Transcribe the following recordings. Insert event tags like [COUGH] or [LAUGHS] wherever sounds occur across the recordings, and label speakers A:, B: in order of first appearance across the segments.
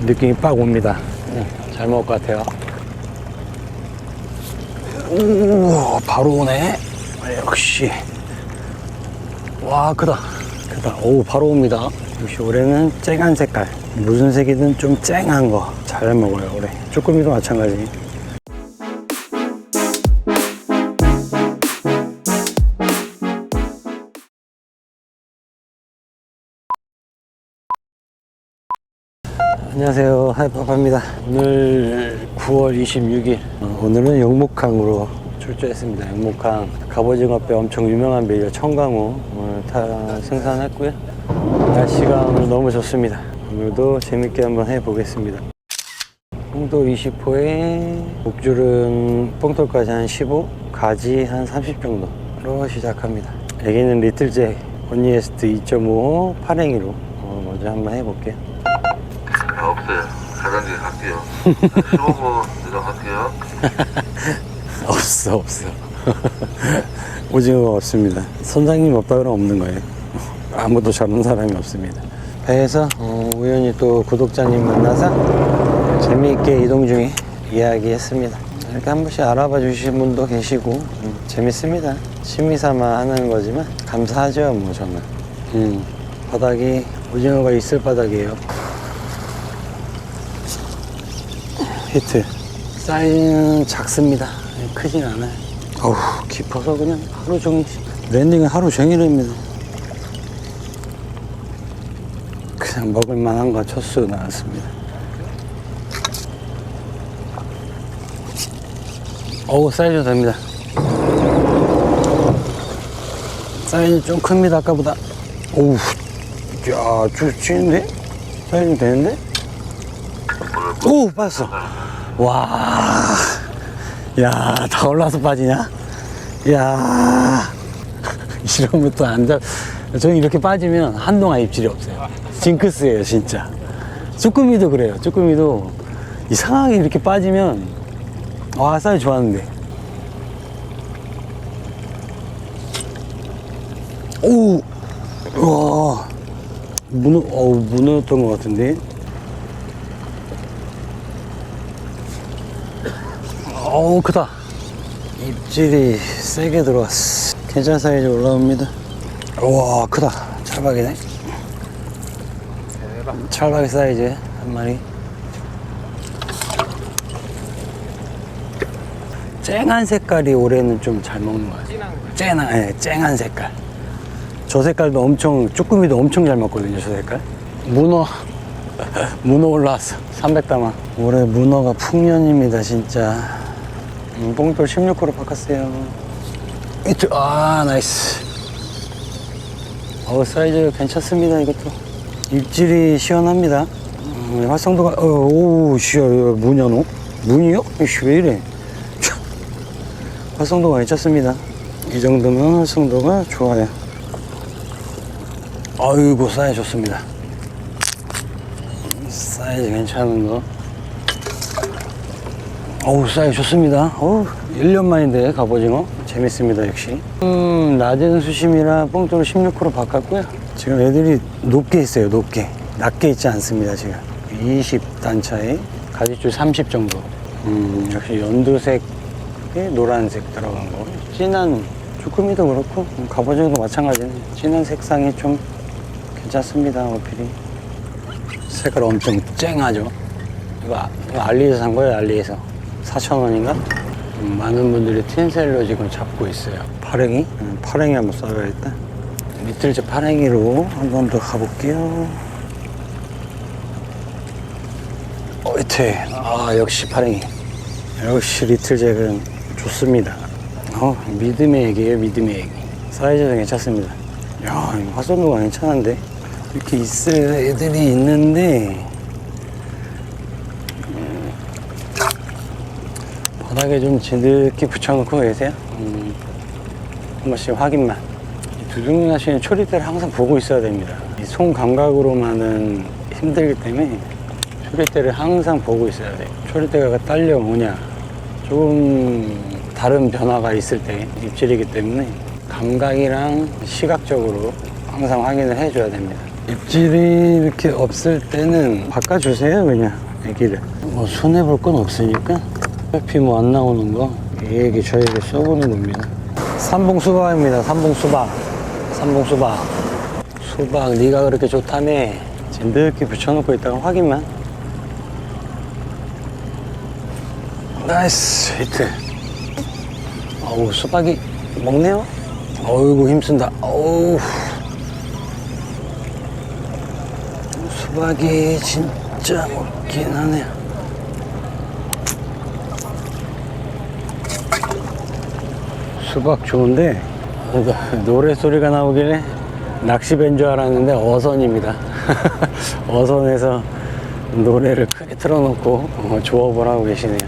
A: 느낌이 빡 옵니다. 네, 잘 먹을 것 같아요. 오, 바로 오네. 아, 역시. 와, 크다. 크다. 오, 바로 옵니다. 역시 올해는 쨍한 색깔. 무슨 색이든 좀 쨍한 거. 잘 먹어요, 올해. 쭈꾸미도 마찬가지. 안녕하세요. 하이파파입니다. 오늘 9월 26일. 어, 오늘은 영목항으로 출조했습니다. 영목항. 갑오징어뼈 엄청 유명한 메이저 청강호. 오늘 다 생산했고요. 날씨가 오늘 너무 좋습니다. 오늘도 재밌게 한번 해보겠습니다. 홍도 20호에 목줄은 뽕돌까지 한 15, 가지 한 30 정도로 시작합니다. 여기는 리틀잭 언니에스트 2.5 파랭이로. 어, 먼저 한번 해볼게요.
B: 아, 없어요. 가장길 갈게요. 15분 내려갈게요.
A: 없어 없어. [LAUGHS] 오징어가 없습니다. 선장님 없다고는 없는 거예요. [LAUGHS] 아무도 저런 사람이 없습니다. 배에서 어, 우연히 또 구독자님 만나서 재미있게 이동 중에 이야기했습니다. 이렇게 한 번씩 알아봐 주신 분도 계시고 음, 재밌습니다. 취미 삼아 하는 거지만 감사하죠 뭐 저는 음, 바닥이 오징어가 있을 바닥이에요 히트. 사이즈는 작습니다. 크진 않아요. 어우 깊어서 그냥 하루 종일. 랜딩은 하루 종일입니다. 그냥 먹을 만한 거 첫수 나왔습니다. 어우 사이즈 됩니다. 사이즈 좀 큽니다 아까보다. 오우 야쭉 찌는데? 사이즈 되는데? 오 빠졌어 와, 야, 다 올라서 빠지냐? 야, 이러면 또 안 잡. 저는 이렇게 빠지면 한동안 입질이 없어요. 징크스예요, 진짜. 쭈꾸미도 그래요. 쭈꾸미도 이상하게 이렇게 빠지면, 와, 사이 좋았는데. 오, 와, 문어, 어우, 문어였던 것 같은데. 어우 크다. 입질이 세게 들어왔어. 괜찮은 사이즈 올라옵니다. 우와 크다. 찰박이네. 찰박이 사이즈 한 마리. 쨍한 색깔이 올해는 좀 잘 먹는 것 같아요. 쨍한, 예, 쨍한 색깔. 저 색깔도 엄청 쭈꾸미도 엄청 잘 먹거든요 저 색깔. 문어. [LAUGHS] 문어 올라왔어. 300담아 올해 문어가 풍년입니다 진짜 음, 뽕돌 16호로 바꿨어요. 이트 아 나이스. 어 사이즈 괜찮습니다 이것도. 입질이 시원합니다. 음, 활성도가 어, 오우 씨야 이거 뭐냐 너? 문이요? 이씨 왜 이래? 참. 활성도가 괜찮습니다. 이 정도면 활성도가 좋아요. 아이고 사이즈 좋습니다. 사이즈 괜찮은 거 어우 사이즈 좋습니다. 어우 1년 만인데 갑오징어. 재밌습니다 역시. 음 낮은 수심이라 뽕돌 16호로 바꿨고요. 지금 애들이 높게 있어요 높게. 낮게 있지 않습니다 지금. 20단 차에 가지줄 30 정도. 음 역시 연두색에 노란색 들어간 거. 진한 쭈꾸미도 그렇고 음, 갑오징어도 마찬가지네 진한 색상이 좀 괜찮습니다 어필이. 색깔 엄청 쨍하죠. 이거, 아- 이거 알리에서 산 거예요 알리에서 4,000원인가? 음, 많은 분들이 틴셀로 지금 잡고 있어요. 파랭이? 음, 파랭이 한번 쏴야겠다 리틀즈 파랭이로 한 번 더 가볼게요. 어이트 아 역시 파랭이. 역시 리틀잭은 좋습니다. 어 믿음의 얘기예요 믿음의 얘기. 사이즈도 괜찮습니다. 야 화선도가 괜찮은데? 이렇게 있을 애들이 있는데 바닥에 좀 진득히 붙여놓고 계세요? 음, 한 번씩 확인만. 이 두둥 하시는 초리대를 항상 보고 있어야 됩니다. 이손 감각으로만은 힘들기 때문에 초리대를 항상 보고 있어야 돼요. 초리대가 딸려오냐 조금 다른 변화가 있을 때 입질이기 때문에 감각이랑 시각적으로 항상 확인을 해줘야 됩니다. 입질이 이렇게 없을 때는 바꿔주세요 그냥. 애기를. 뭐 손해볼 건 없으니까 어차피 뭐 안 나오는 거? 얘에게 저에게 써보는 겁니다. 삼봉 수박입니다. 삼봉 수박. 삼봉 수박. 수박 네가 그렇게 좋다며 진득히 붙여놓고 있다가 확인만. 나이스 히트. 어우 수박이 먹네요? 어이구 힘쓴다. 어우. 수박이 진짜 먹긴 하네요 수박 좋은데 노래 소리가 나오길래 낚시밴 줄 알았는데 어선입니다. [LAUGHS] 어선에서 노래를 크게 틀어놓고 어, 조업을 하고 계시네요.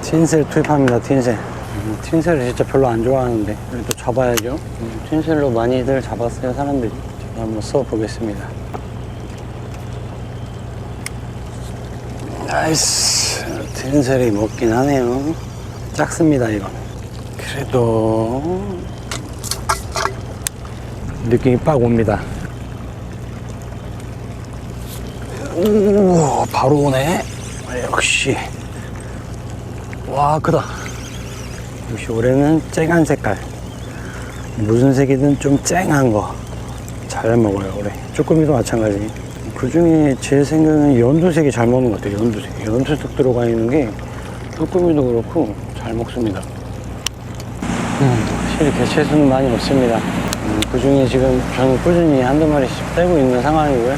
A: 틴셀 투입합니다 틴셀. 음, 틴셀을 진짜 별로 안 좋아하는데 그래도 잡아야죠. 음, 틴셀로 많이들 잡았어요 사람들이. 제가 한번 써보겠습니다. 나이스. 틴셀이 먹긴 하네요. 작습니다 이건 그래도 느낌이 빡 옵니다. 오 바로 오네. 역시. 와 크다. 역시 올해는 쨍한 색깔. 무슨 색이든 좀 쨍한 거 잘 먹어요 올해. 쭈꾸미도 마찬가지. 그 중에 제 생각은 연두색이 잘 먹는 것 같아요 연두색 연두색 들어가 있는 게 쭈꾸미도 그렇고 잘 먹습니다 음, 확실히 개체 수는 많이 없습니다. 음, 그 중에 지금 저는 꾸준히 한두 마리씩 떼고 있는 상황이고요.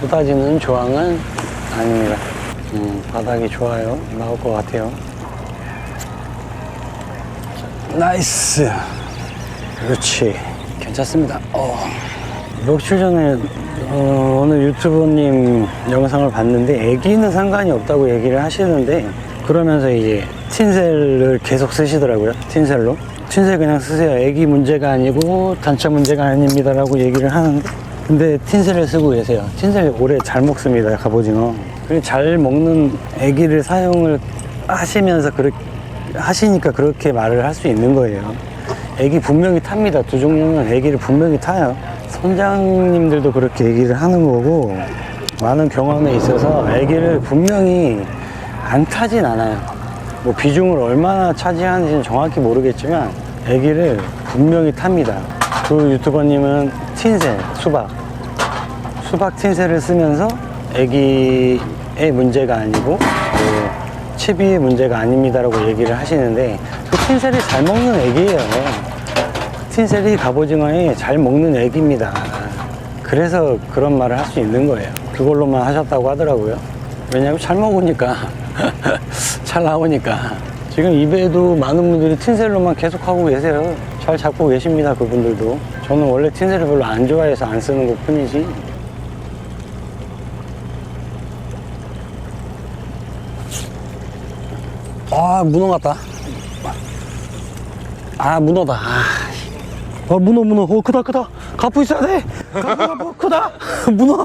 A: 쏟아지는 조항은 아닙니다. 음, 바닥이 좋아요. 나올 것 같아요. 나이스! 그렇지. 괜찮습니다. 어. 며칠 전에 어, 어느 유튜버님 영상을 봤는데 애기는 상관이 없다고 얘기를 하시는데 그러면서 이제 틴셀을 계속 쓰시더라고요. 틴셀로 틴셀 그냥 쓰세요 애기 문제가 아니고 단차 문제가 아닙니다라고 얘기를 하는데 근데 틴셀을 쓰고 계세요 틴셀 오래 잘 먹습니다 갑오징어 잘 먹는 애기를 사용을 하시면서 그렇게 하시니까 그렇게 말을 할 수 있는 거예요. 애기 분명히 탑니다. 두 종류는 애기를 분명히 타요. 선장님들도 그렇게 얘기를 하는 거고, 많은 경험에 있어서 애기를 분명히 안 타진 않아요. 뭐 비중을 얼마나 차지하는지는 정확히 모르겠지만, 애기를 분명히 탑니다. 그 유튜버님은 틴셀, 수박. 수박 틴셀을 쓰면서 애기의 문제가 아니고, 뭐 채비의 문제가 아닙니다라고 얘기를 하시는데 그 틴셀이 잘 먹는 애기예요. 틴셀이 갑오징어에 잘 먹는 애기입니다. 그래서 그런 말을 할 수 있는 거예요. 그걸로만 하셨다고 하더라고요. 왜냐하면 잘 먹으니까 [LAUGHS] 잘 나오니까. 지금 입에도 많은 분들이 틴셀로만 계속 하고 계세요. 잘 잡고 계십니다. 그분들도. 저는 원래 틴셀을 별로 안 좋아해서 안 쓰는 것 뿐이지. 아 문어 같다. 아 문어다. 아, 아 문어 문어. 어 크다 크다. 가프 있어야 돼. 가프 가프 크다. [LAUGHS] 문어.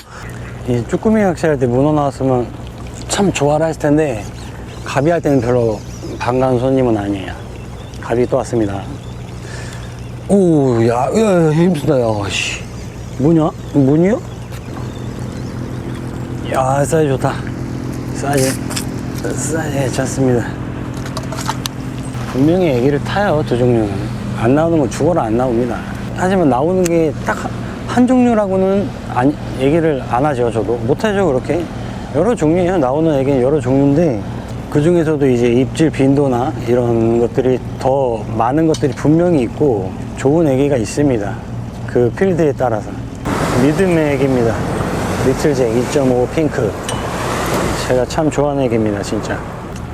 A: 이 쭈꾸미 낚시할 때 문어 나왔으면 참 좋아라 했을 텐데 가비 할 때는 별로 반가운 손님은 아니에요. 가비 또 왔습니다. 오 야 야, 야, 힘쓰다 야 씨. 뭐냐? 문이요? 야 사이즈 좋다. 사이즈 사이즈 좋습니다. 분명히 애기를 타요 두 종류는. 안 나오는 건 죽어라 안 나옵니다. 하지만 나오는 게 딱 한 종류라고는 안, 얘기를 안 하죠 저도. 못하죠 그렇게. 여러 종류예요. 나오는 애기는 여러 종류인데 그 중에서도 이제 입질 빈도나 이런 것들이 더 많은 것들이 분명히 있고 좋은 애기가 있습니다 그 필드에 따라서 믿음의 애기입니다 리틀잭 2.5 핑크 제가 참 좋아하는 애기입니다 진짜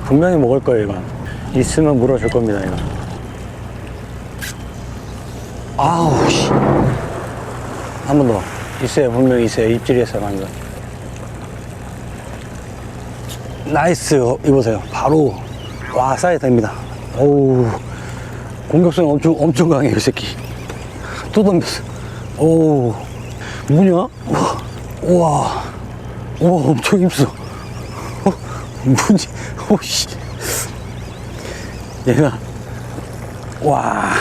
A: 분명히 먹을 거예요 이건 있으면 물어줄 겁니다, 이거. 아우, 씨. 한 번 더. 있어요, 분명히 있어요. 입질했어요, 방금. 나이스. 어, 이보세요. 바로. 와, 사이즈 됩니다. 어우. 공격성 엄청, 엄청 강해요, 이 새끼. 또 덤볐어. 오. 뭐냐? 우와. 우와. 우와, 엄청 힘써. 어? 뭐지? 오씨. 얘가 와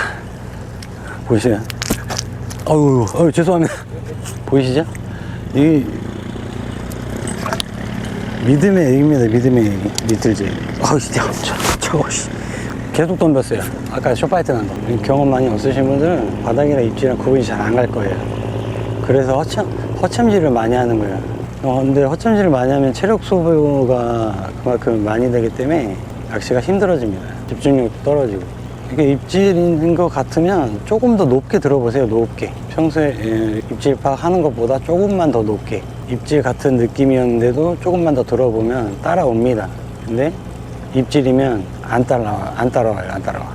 A: 보이시나요? 어우, 어우 죄송합니다 보이시죠? 이 믿음의 애기입니다. 믿음의 애기. 리틀제. 아우, 진짜. 저, 저거, 씨. 계속 덤볐어요. 아까 쇼파이트 난 거. 경험 많이 없으신 분들은 바닥이랑 입지랑 구분이 잘 안 갈 거예요. 그래서 허참, 허참질을 많이 하는 거예요. 어, 근데 허참질을 많이 하면 체력 소모가 그만큼 많이 되기 때문에 낚시가 힘들어집니다. 집중력도 떨어지고. 이게 입질인 것 같으면 조금 더 높게 들어보세요, 높게. 평소에 예, 입질 파악하는 것보다 조금만 더 높게. 입질 같은 느낌이었는데도 조금만 더 들어보면 따라옵니다. 근데 입질이면 안 따라와, 안 따라와요, 안 따라와.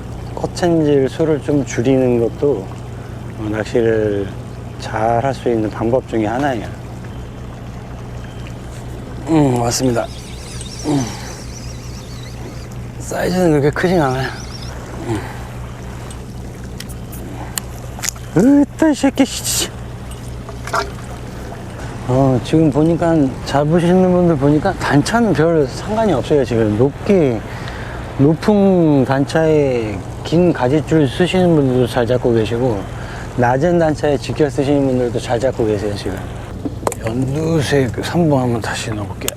A: 허천질 수를 좀 줄이는 것도 어, 낚시를 잘 할 수 있는 방법 중에 하나예요. 음, 맞습니다. 음. 사이즈는 그렇게 크진 않아요. 음. 으따, 이 새끼, 씨. 어, 지금 보니까 잡으시는 분들 보니까 단차는 별 상관이 없어요. 지금 높게, 높은 단차에 긴 가지줄 쓰시는 분들도 잘 잡고 계시고, 낮은 단차에 직결 쓰시는 분들도 잘 잡고 계세요, 지금. 연두색 3번 한번 다시 넣어볼게요.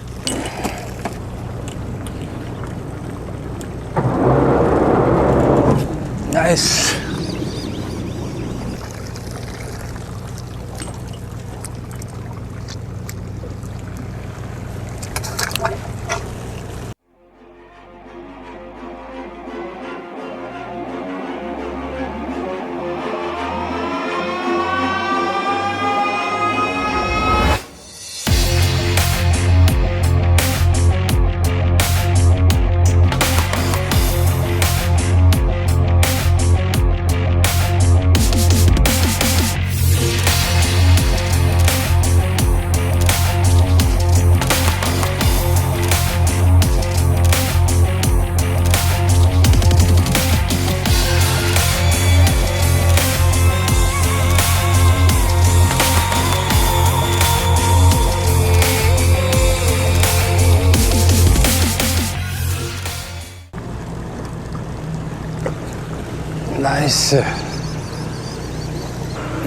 A: 나이스.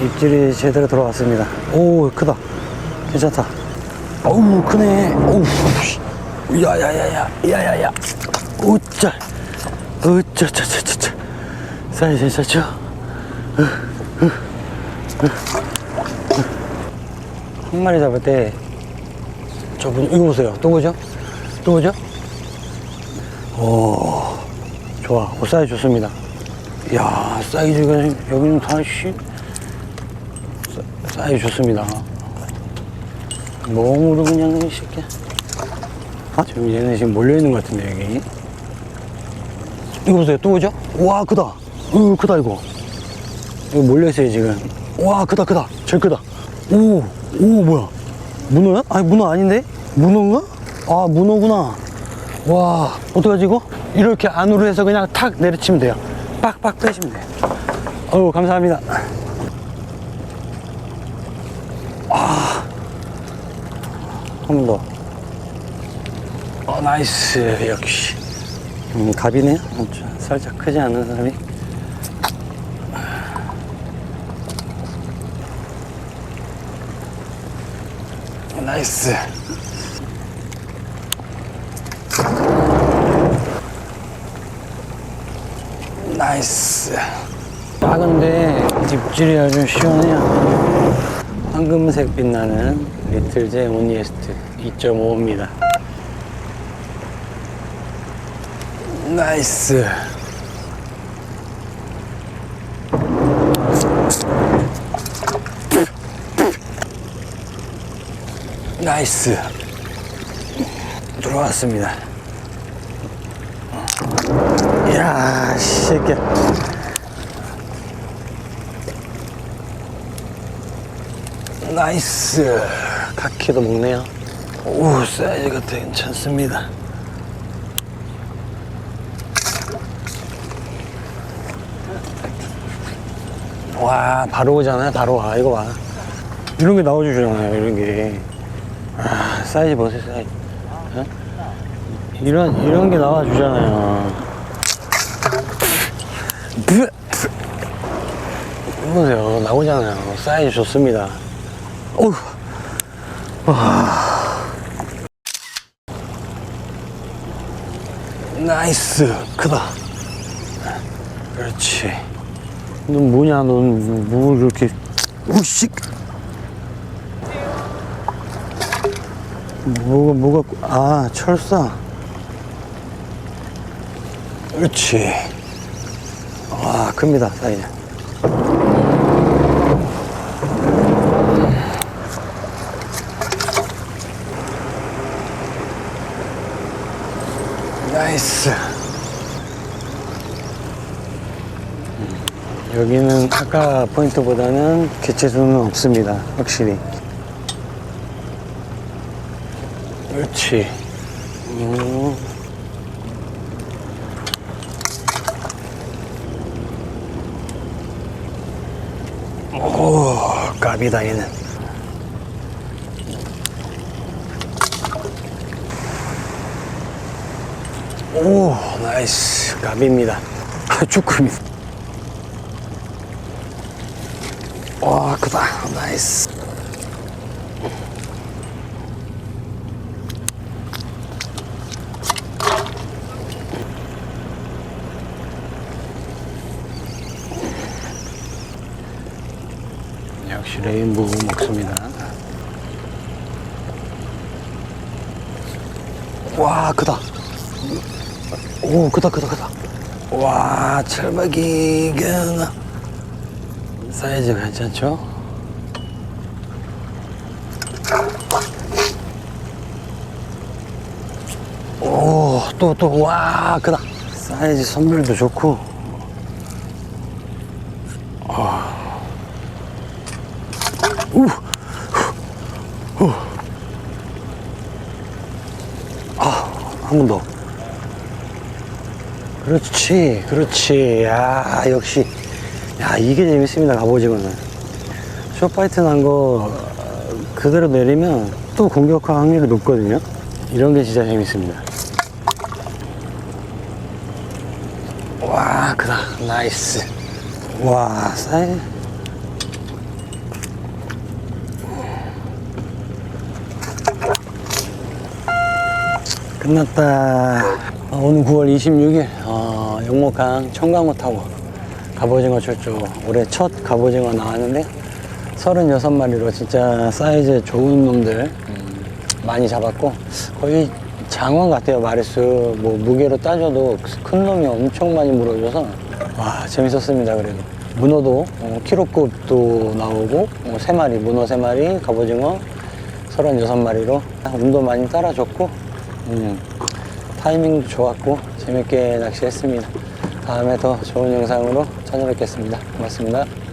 A: 입질이 제대로 들어왔습니다. 오, 크다. 괜찮다. 어우, 크네. 어우, 씨. 야야야야, 야야야. 우짜. 우짜짜짜짜짜. 사이즈 괜찮죠? 한 마리 잡을 때, 저분, 이거 보세요. 또 보죠? 오, 좋아. 오, 사이즈 좋습니다. 이야, 사이즈가 여기는 다, 씨. 사- 사이즈 좋습니다. 몸으로 그냥, 이 새끼. 아, 지금 얘네 지금 몰려있는 것 같은데, 여기. 이거 보세요. 또 오죠? 와, 크다. 으, 크다, 이거. 이거 몰려있어요, 지금. 와, 크다, 크다. 제일 크다. 오, 오, 뭐야. 문어야? 아니, 문어 아닌데? 문어인가? 아, 문어구나. 와, 어떡하지, 이거? 이렇게 안으로 해서 그냥 탁 내려치면 돼요. 빡빡 빼시면 돼요. 어우, 감사합니다. 아, 한 번 더. 어, 나이스. 역시. 음, 갑이네요. 살짝 크지 않은 사람이. 나이스. 나이스. 작은데 입질이 아주 시원해요. 황금색 빛나는 리틀제 오니에스트 2.5입니다. 나이스. 나이스. 들어왔습니다. 이야, 씨, 새끼야. 나이스. 카키도 먹네요. 오, 사이즈가 괜찮습니다. 와, 바로 오잖아요. 바로 와. 이거 봐. 이런 게 나와주잖아요. 이런 게. 아, 사이즈 보세요, 사이즈. 어? 이런, 이런 게 나와주잖아요. 보세요. 나오잖아요. 사이즈 좋습니다. 어우. 와. 나이스. 크다. 그렇지. 넌 뭐냐, 넌 뭐, 뭐 이렇게. 오씨. 뭐가, 뭐가, 아, 철사. 그렇지. 와, 큽니다, 사이즈. 나이스. 음, 여기는 아까 포인트보다는 개체수는 없습니다. 확실히. 그렇지. 음. 오, 갑이다, 얘는. 오, 나이스. 갑입니다. 아, 쭈꾸미. 와, 크다. 나이스. 역시 레인보우 먹습니다. 와, 크다. 오, 크다, 크다, 크다. 와, 철박이가 사이즈 괜찮죠? 오, 또, 또, 와, 크다. 사이즈 선별도 좋고. 한 번 더. 그렇지, 그렇지. 야, 역시. 야, 이게 재밌습니다, 갑오징어는. 쇼파이트 난 거 그대로 내리면 또 공격할 확률이 높거든요. 이런 게 진짜 재밌습니다. 와, 크다. 나이스. 와, 사이. 끝났다. 어, 오늘 9월 26일 어, 영목강 청강호 타고 갑오징어 출조. 올해 첫 갑오징어 나왔는데 36마리로 진짜 사이즈 좋은 놈들 음, 많이 잡았고 거의 장원 같아요. 마리수. 뭐 무게로 따져도 큰 놈이 엄청 많이 물어줘서 와 재밌었습니다 그래도. 문어도 어, 키로급도 나오고 어, 3마리 문어 3마리 갑오징어 36마리로 운도 많이 따라줬고 음, 타이밍도 좋았고 재밌게 낚시했습니다. 다음에 더 좋은 영상으로 찾아뵙겠습니다. 고맙습니다.